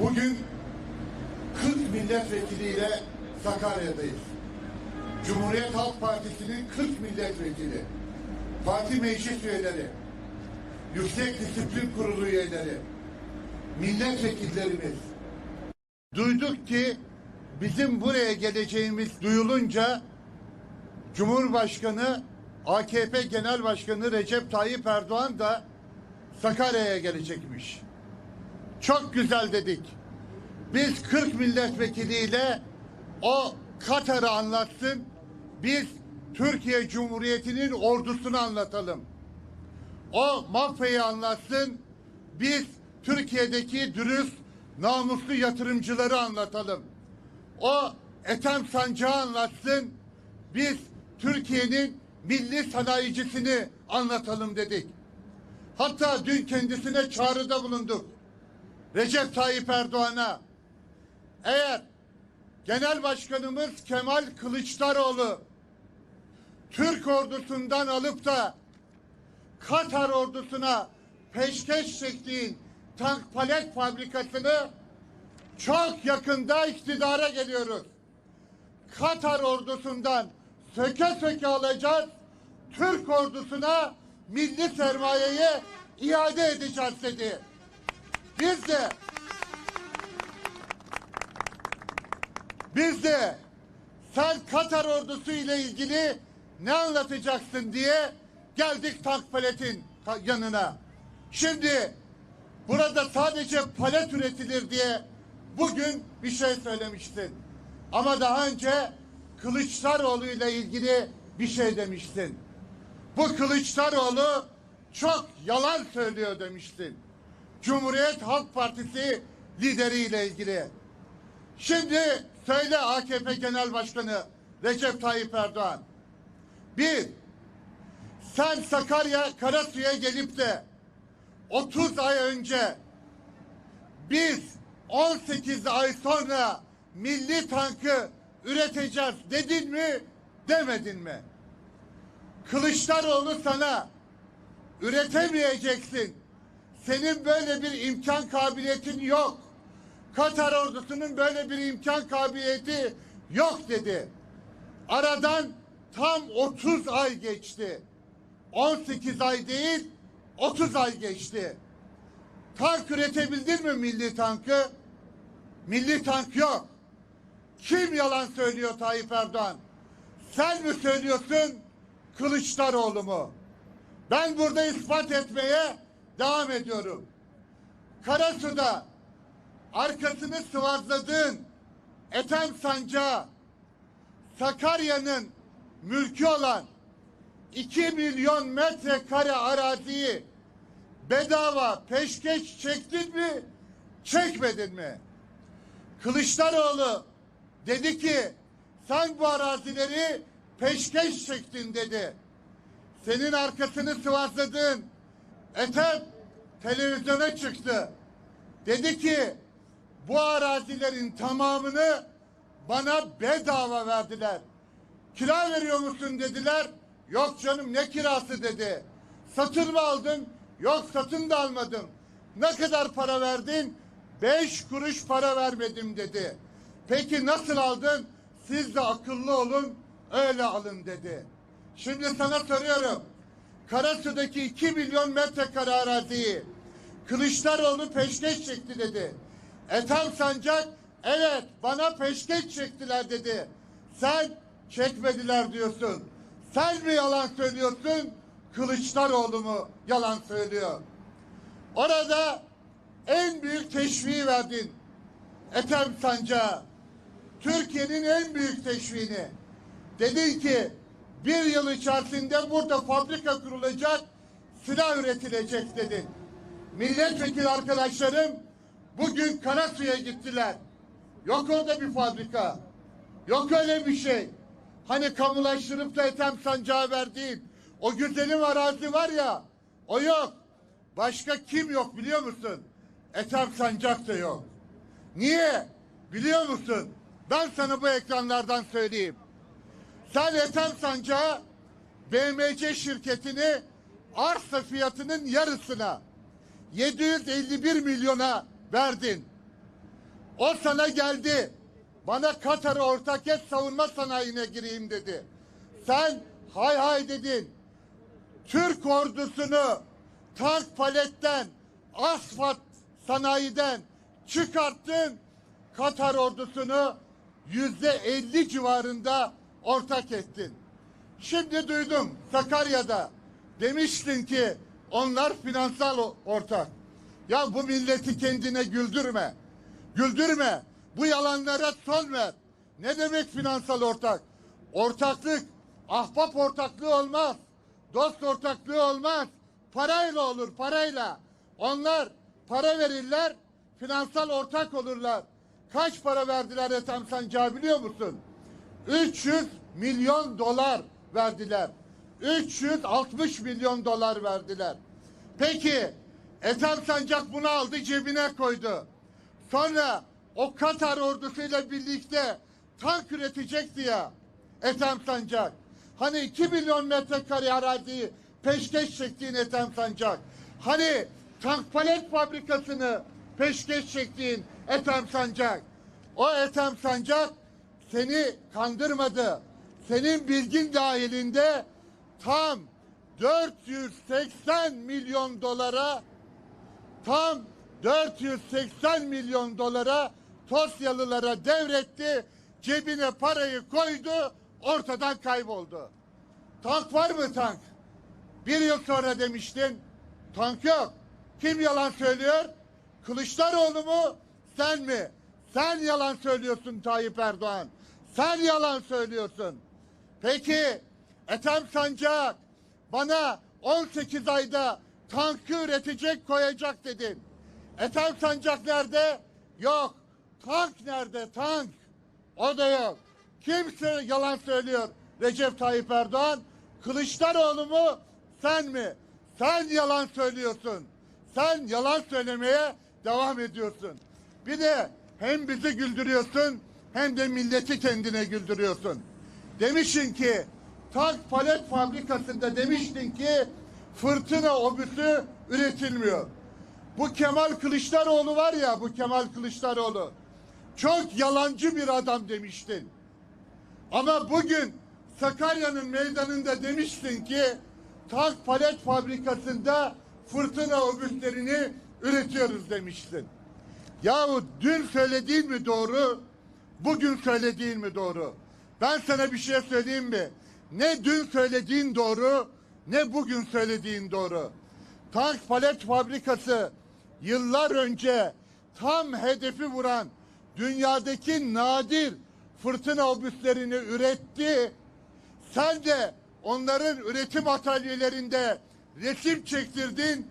Bugün 40 milletvekiliyle Sakarya'dayız. Cumhuriyet Halk Partisi'nin 40 milletvekili, parti meclis üyeleri, Yüksek Disiplin Kurulu üyeleri, milletvekillerimiz. Duyduk ki bizim buraya geleceğimiz duyulunca Cumhurbaşkanı AKP Genel Başkanı Recep Tayyip Erdoğan da Sakarya'ya gelecekmiş. Çok güzel dedik. Biz 40 milletvekiliyle o Katar'ı anlatsın. Biz Türkiye Cumhuriyeti'nin ordusunu anlatalım. O mafyayı anlatsın. Biz Türkiye'deki dürüst, namuslu yatırımcıları anlatalım. O Ethem Sancağı anlatsın. Biz Türkiye'nin milli sanayicisini anlatalım dedik. Hatta dün kendisine çağrıda bulunduk. Recep Tayyip Erdoğan'a eğer Genel Başkanımız Kemal Kılıçdaroğlu Türk ordusundan alıp da Katar ordusuna peşkeş çektiğin tank palet fabrikasını çok yakında iktidara geliyoruz. Katar ordusundan söke söke alacağız. Türk ordusuna milli sermayeyi iade edeceğiz dedi. Biz de biz de sen Katar ordusu ile ilgili ne anlatacaksın diye geldik tank paletin yanına. Şimdi burada sadece palet üretilir diye bugün bir şey söylemiştin. Ama daha önce Kılıçdaroğlu ile ilgili bir şey demiştin. Bu Kılıçdaroğlu çok yalan söylüyor demiştin. Cumhuriyet Halk Partisi lideriyle ilgili. Şimdi söyle AKP Genel Başkanı Recep Tayyip Erdoğan. Bir, sen Sakarya Karasu'ya gelip de 30 ay önce biz 18 ay sonra milli tankı üreteceğiz dedin mi demedin mi? Kılıçdaroğlu sana üretemeyeceksin. Senin böyle bir imkan kabiliyetin yok. Katar ordusunun böyle bir imkan kabiliyeti yok dedi. Aradan tam 30 ay geçti. 18 ay değil 30 ay geçti. Tank üretebildin mi milli tankı? Milli tank yok. Kim yalan söylüyor Tayyip Erdoğan? Sen mi söylüyorsun Kılıçdaroğlu mu? Ben burada ispat etmeye devam ediyorum. Karasu'da arkasını sıvazladığın Ethem Sancağı Sakarya'nın mülkü olan 2 milyon metrekare araziyi bedava peşkeş çektin mi, çekmedin mi? Kılıçdaroğlu dedi ki sen bu arazileri peşkeş çektin dedi. Senin arkasını sıvazladığın Ethem televizyona çıktı. Dedi ki bu arazilerin tamamını bana bedava verdiler. Kira veriyor musun dediler. Yok canım ne kirası dedi. Satın mı aldın? Yok satın da almadım. Ne kadar para verdin? Beş kuruş para vermedim dedi. Peki nasıl aldın? Siz de akıllı olun, öyle alın dedi. Şimdi sana soruyorum. Karasu'daki 2 milyon metrekare araziyi Kılıçdaroğlu peşkeş çekti dedi. Ethem Sancak evet bana peşkeş çektiler dedi. Sen çekmediler diyorsun. Sen mi yalan söylüyorsun? Kılıçdaroğlu mu yalan söylüyor? Orada en büyük teşviği verdin. Ethem Sancak'a. Türkiye'nin en büyük teşviğini. Dedin ki bir yıl içerisinde burada fabrika kurulacak, silah üretilecek dedin. Milletvekili arkadaşlarım bugün Karasu'ya gittiler. Yok orada bir fabrika. Yok öyle bir şey. Hani kamulaştırıp da Ethem Sancağı verdiğin o güzelim arazi var ya o yok. Başka kim yok biliyor musun? Ethem Sancak da yok. Niye? Biliyor musun? Ben sana bu ekranlardan söyleyeyim. Sen Ethem Sancağı BMC şirketini arsa fiyatının yarısına 751 milyona verdin. O sana geldi. Bana Katar'ı ortak et savunma sanayine gireyim dedi. Sen hay hay dedin. Türk ordusunu tank paletten, asfalt sanayiden çıkarttın. Katar ordusunu yüzde elli civarında ortak ettin. Şimdi duydum Sakarya'da demiştin ki onlar finansal ortak. Ya bu milleti kendine güldürme. Güldürme. Bu yalanlara son ver. Ne demek finansal ortak? Ortaklık, ahbap ortaklığı olmaz. Dost ortaklığı olmaz. Parayla olur, parayla. Onlar para verirler, finansal ortak olurlar. Kaç para verdiler Ethem Sancağı biliyor musun? 300 milyon dolar verdiler. 360 milyon dolar verdiler. Peki Ethem Sancak bunu aldı cebine koydu. Sonra o Katar ordusuyla birlikte tank üretecekti ya Ethem Sancak. Hani 2 milyon metrekare araziyi peşkeş çektiğin Ethem Sancak. Hani tank palet fabrikasını peşkeş çektiğin Ethem Sancak. O Ethem Sancak seni kandırmadı. Senin bilgin dahilinde tam 480 milyon dolara tam 480 milyon dolara Tosyalılara devretti. Cebine parayı koydu. Ortadan kayboldu. Tank var mı tank? Bir yıl sonra demiştin. Tank yok. Kim yalan söylüyor? Kılıçdaroğlu mu? Sen mi? Sen yalan söylüyorsun Tayyip Erdoğan. Sen yalan söylüyorsun. Peki Ethem Sancak bana 18 ayda tankı üretecek koyacak dedin. Ethem Sancak nerede? Yok. Tank nerede? Tank. O da yok. Kimse yalan söylüyor. Recep Tayyip Erdoğan. Kılıçdaroğlu mu? Sen mi? Sen yalan söylüyorsun. Sen yalan söylemeye devam ediyorsun. Bir de hem bizi güldürüyorsun hem de milleti kendine güldürüyorsun. Demişsin ki tank palet fabrikasında demiştin ki fırtına obüsü üretilmiyor. Bu Kemal Kılıçdaroğlu var ya bu Kemal Kılıçdaroğlu çok yalancı bir adam demiştin. Ama bugün Sakarya'nın meydanında demiştin ki tank palet fabrikasında fırtına obüslerini üretiyoruz demiştin. Yahu dün söylediğin mi doğru, bugün söylediğin mi doğru? Ben sana bir şey söyleyeyim mi? Ne dün söylediğin doğru, ne bugün söylediğin doğru. Tank palet fabrikası yıllar önce tam hedefi vuran dünyadaki nadir fırtına obüslerini üretti. Sen de onların üretim atölyelerinde resim çektirdin.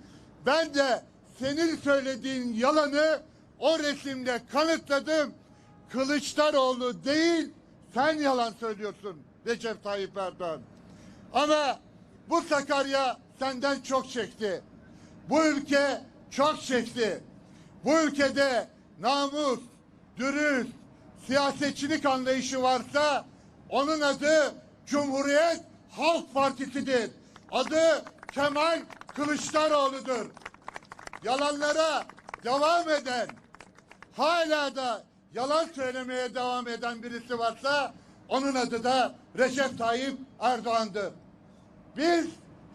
Ben de senin söylediğin yalanı o resimle kanıtladım. Kılıçdaroğlu değil, sen yalan söylüyorsun Recep Tayyip Erdoğan. Ama bu Sakarya senden çok çekti. Bu ülke çok çekti. Bu ülkede namus, dürüst, siyasetçilik anlayışı varsa onun adı Cumhuriyet Halk Partisi'dir. Adı Kemal Kılıçdaroğlu'dur. Yalanlara devam eden, hala da yalan söylemeye devam eden birisi varsa onun adı da Recep Tayyip Erdoğan'dır. Biz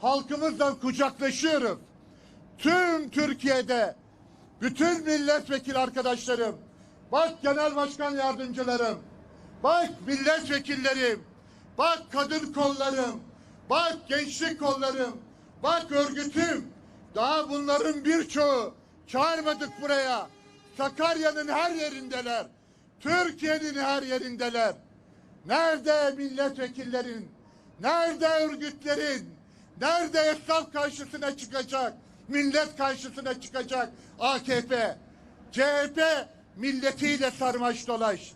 halkımızla kucaklaşıyoruz. Tüm Türkiye'de bütün milletvekili arkadaşlarım, bak genel başkan yardımcılarım, bak milletvekillerim, bak kadın kollarım, bak gençlik kollarım, bak örgütüm. Daha bunların birçoğu çağırmadık buraya. Sakarya'nın her yerindeler. Türkiye'nin her yerindeler. Nerede milletvekillerin? Nerede örgütlerin? Nerede esnaf karşısına çıkacak? Millet karşısına çıkacak AKP. CHP milletiyle sarmaş dolaş.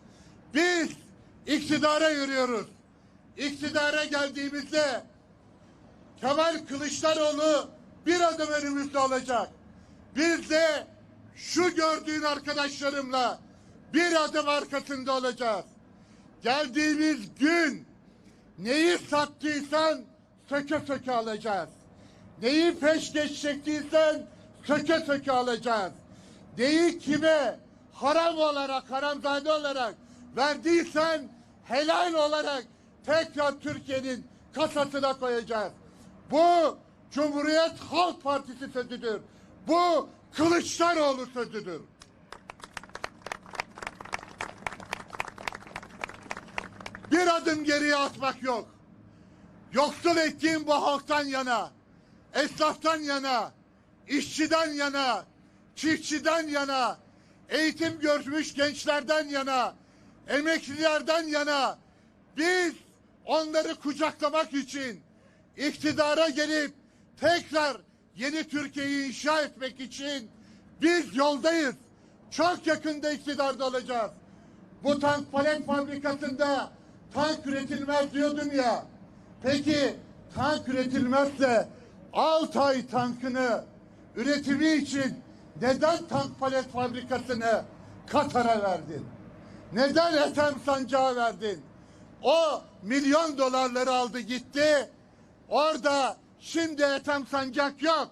Biz iktidara yürüyoruz. İktidara geldiğimizde Kemal Kılıçdaroğlu bir adım önümüzde olacak. Biz de şu gördüğün arkadaşlarımla bir adım arkasında olacağız. Geldiğimiz gün neyi sattıysan söke söke alacağız. Neyi peşkeş çektiysen söke söke alacağız. Neyi kime haram olarak, haramzade olarak verdiysen helal olarak tekrar Türkiye'nin kasasına koyacağız. Bu Cumhuriyet Halk Partisi sözüdür. Bu Kılıçdaroğlu sözüdür. Bir adım geriye atmak yok. Yoksul ettiğim bu halktan yana, esnaftan yana, işçiden yana, çiftçiden yana, eğitim görmüş gençlerden yana, emeklilerden yana biz onları kucaklamak için iktidara gelip tekrar yeni Türkiye'yi inşa etmek için biz yoldayız. Çok yakında iktidarda olacağız. Bu tank palet fabrikasında tank üretilmez diyordun ya. Peki tank üretilmezse Altay tankını üretimi için neden tank palet fabrikasını Katar'a verdin? Neden Ethem Sancağı verdin? O milyon dolarları aldı gitti. Orada şimdi Ethem Sancak yok.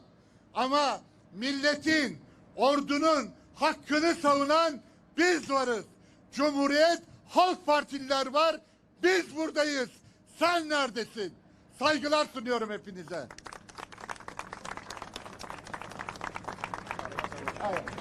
Ama milletin, ordunun hakkını savunan biz varız. Cumhuriyet Halk Partililer var. Biz buradayız. Sen neredesin? Saygılar sunuyorum hepinize. Evet.